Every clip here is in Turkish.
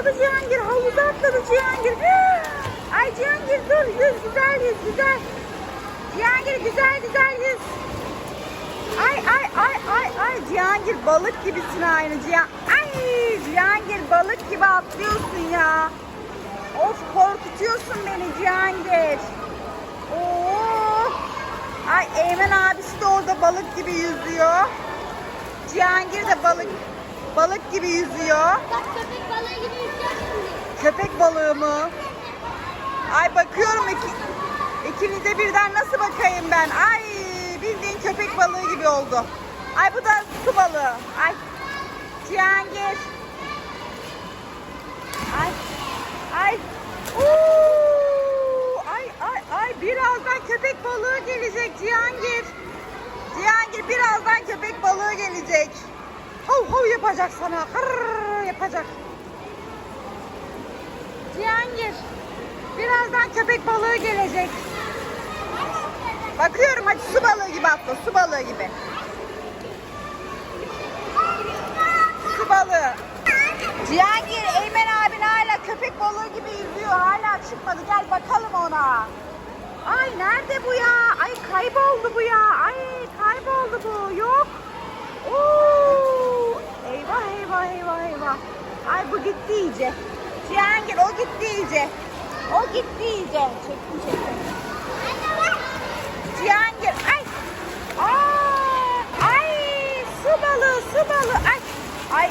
atladı Cihangir. Havuza atladı Cihangir. Ay Cihangir dur yüz güzel yüz güzel. Cihangir güzel güzel yüz. Ay ay ay ay ay Cihangir balık gibisin aynı Cihan. Ay Cihangir balık gibi atlıyorsun ya. Of korkutuyorsun beni Cihangir. Oo. Ay Eymen abisi de orada balık gibi yüzüyor. Cihangir de balık balık gibi yüzüyor. Bak köpek balığı gibi yüzüyor şimdi. Köpek balığı mı? Ay bakıyorum iki, ikinize birden nasıl bakayım ben? Ay bildiğin köpek balığı gibi oldu. Ay bu da su balığı. Ay Cihangir. Ay ay. Uuu. Ay ay ay birazdan köpek balığı gelecek Cihangir. Cihangir birazdan köpek balığı gelecek. Hav hav yapacak sana. Hırr yapacak. Cihangir. Birazdan köpek balığı gelecek. Bakıyorum hadi su balığı gibi atla. Su balığı gibi. Su balığı. Cihangir, Eymen abin hala köpek balığı gibi yüzüyor. Hala çıkmadı. Gel bakalım ona. Ay nerede bu ya? Ay kayboldu bu ya. Ay kayboldu bu. Yok. Oo! Eyvah eyvah eyvah eyvah. Ay bu gitti iyice. Cihangir o gitti iyice. O gitti iyice. Çektim çektim. Cihangir ay. Aa, ay su balığı su balığı. Ay. Ay.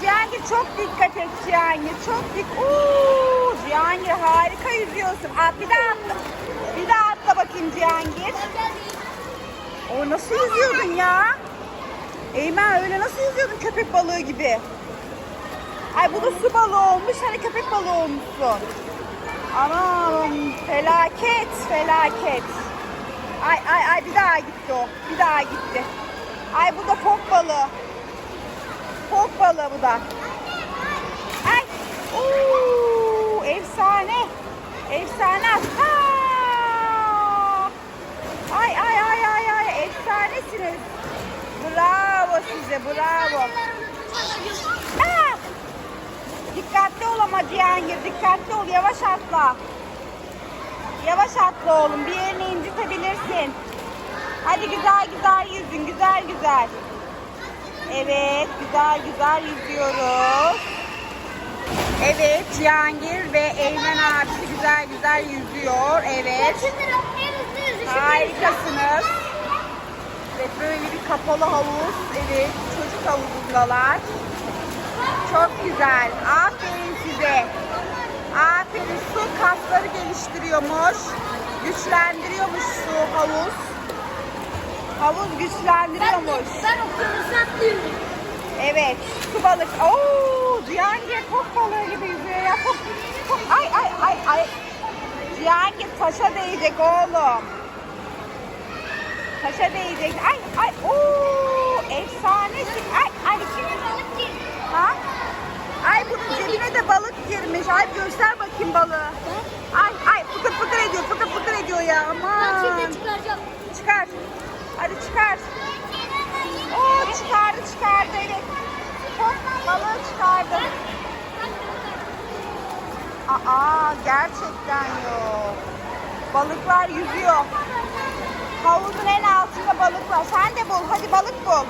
Cihangir çok dikkat et Cihangir. Çok dik. Oo, Cihangir harika yüzüyorsun. At bir daha atla. Bir daha atla bakayım Cihangir. O nasıl yüzüyordun ya? Eymen öyle nasıl yüzüyordun köpek balığı gibi? Ay bu da su balığı olmuş hani köpek balığı olmuşsun. Anam felaket felaket. Ay ay ay bir daha gitti o. Bir daha gitti. Ay bu da fok balığı. Fok balığı bu da. Ay. Oo, efsane. Efsane. Aa! Ay ay ay ay ay efsanesiniz. Size bravo. Aa! Dikkatli ol ama Cihangir dikkatli ol yavaş atla. Yavaş atla oğlum bir yerini incitebilirsin. Hadi güzel güzel yüzün güzel güzel. Evet güzel güzel yüzüyoruz. Evet Cihangir ve Eymen abisi güzel güzel yüzüyor. Evet. Harikasınız. Evet böyle bir kapalı havuz. Evet çocuk havuzundalar. Çok güzel. Aferin size. Aferin su kasları geliştiriyormuş. Güçlendiriyormuş su havuz. Havuz Ben, güçlendiriyormuş. ben okyanusa atlıyorum. Evet. Su balık. Oo, Cihangir kok balığı gibi yüzüyor ya. Kok, kok. Ay ay ay ay. Cihangir taşa değecek oğlum. Taşa değecek. Ay ay. Oo, efsanesin. Ay ay. İçine balık girdi. Ha? Ay bunun cebine de balık girmiş. Ay göster bakayım balığı. Ay ay fıkır fıkır ediyor. Fıkır fıkır ediyor ya. Ben Aman. şimdi çıkaracağım. Çıkar. Hadi çıkar. Oo çıkardı çıkardı evet. Çok balığı çıkardı. Aa gerçekten yok. Balıklar yüzüyor. Havuzun en altında balık var. Sen de bul. Hadi balık bul.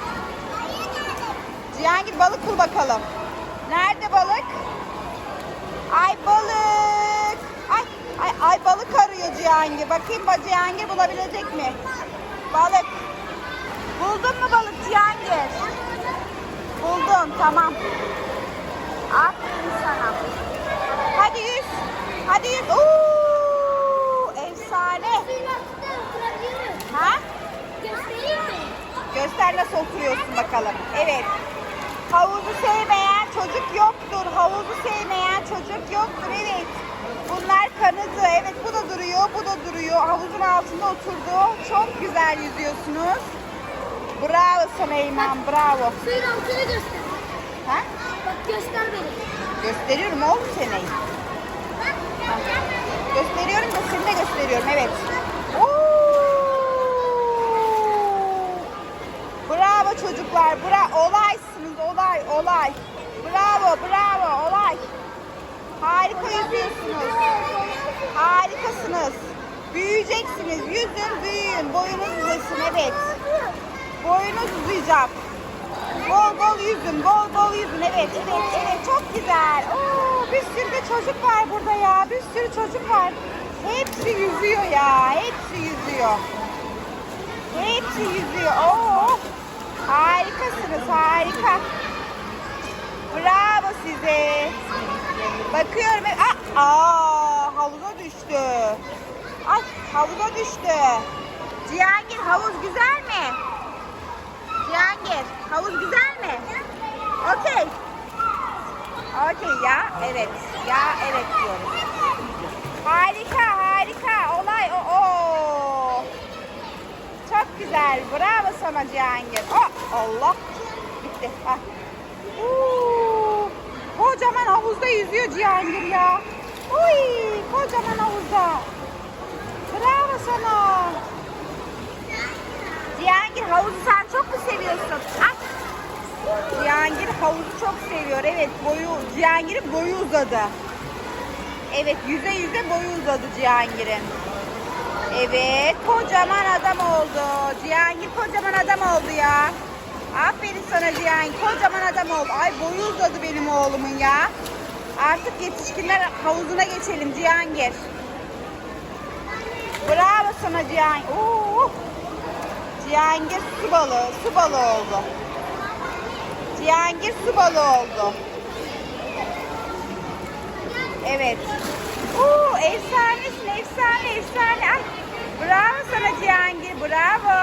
Cihangir balık bul bakalım. Nerede balık? Ay balık. Ay ay ay balık arıyor Cihangir. Bakayım bak Cihangir bulabilecek mi? Balık. Buldun mu balık Cihangir? Buldum tamam. Aferin sana. Hadi yüz. Hadi yüz. Oo, efsane. Suyun altında oturabiliyorum. Ha? Göstereyim mi? Göster nasıl oturuyorsun bakalım. Evet. Havuzu sevmeyen çocuk yoktur. Havuzu sevmeyen çocuk yoktur. Evet. Bunlar kanıtı. Evet bu da duruyor. Bu da duruyor. Havuzun altında oturdu. Çok güzel yüzüyorsunuz. Bravo sana Eymen. Bravo. Suyun altını göster. Ha? Bak göster beni. Gösteriyorum oğlum seni. Gösteriyorum da seni de gösteriyorum. Evet. çocuklar. Bra olaysınız olay olay. Bravo bravo olay. Harika yüzüyorsunuz. Harikasınız. Büyüyeceksiniz. Yüzün büyüyün. Boyunuz uzasın evet. Boyunuz uzayacak. Bol bol yüzün. Bol bol yüzün. Evet evet evet. Çok güzel. Oo, bir sürü de çocuk var burada ya. Bir sürü çocuk var. Hepsi yüzüyor ya. Hepsi yüzüyor. Hepsi yüzüyor. Oo. Harikasınız. Harika. Bravo size. Bakıyorum. Aa, aa havuza düştü. Ay havuza düştü. Cihangir havuz güzel mi? Cihangir havuz güzel mi? Okey. Okey ya evet. Ya evet diyoruz. Harika harika olay o. o. Çok güzel. Bravo sana Cihangir. Oh, Allah. Bitti. Ah. Uuu, kocaman havuzda yüzüyor Cihangir ya. Uy, kocaman havuzda. Bravo sana. Cihangir havuzu sen çok mu seviyorsun? Ay. Cihangir havuzu çok seviyor. Evet boyu Cihangir'in boyu uzadı. Evet yüze yüze boyu uzadı Cihangir'in. Evet kocaman adam oldu. Cihangir kocaman adam oldu ya. Aferin sana Cihangir kocaman adam oldu. Ay boyu uzadı benim oğlumun ya. Artık yetişkinler havuzuna geçelim Cihangir. Bravo sana Cihangir. Oo. Cihangir su balığı, su balığı oldu. Cihangir su balığı oldu. Evet. Oo, efsanesin, efsane, efsane. Ay, bravo sana Cihangir, bravo.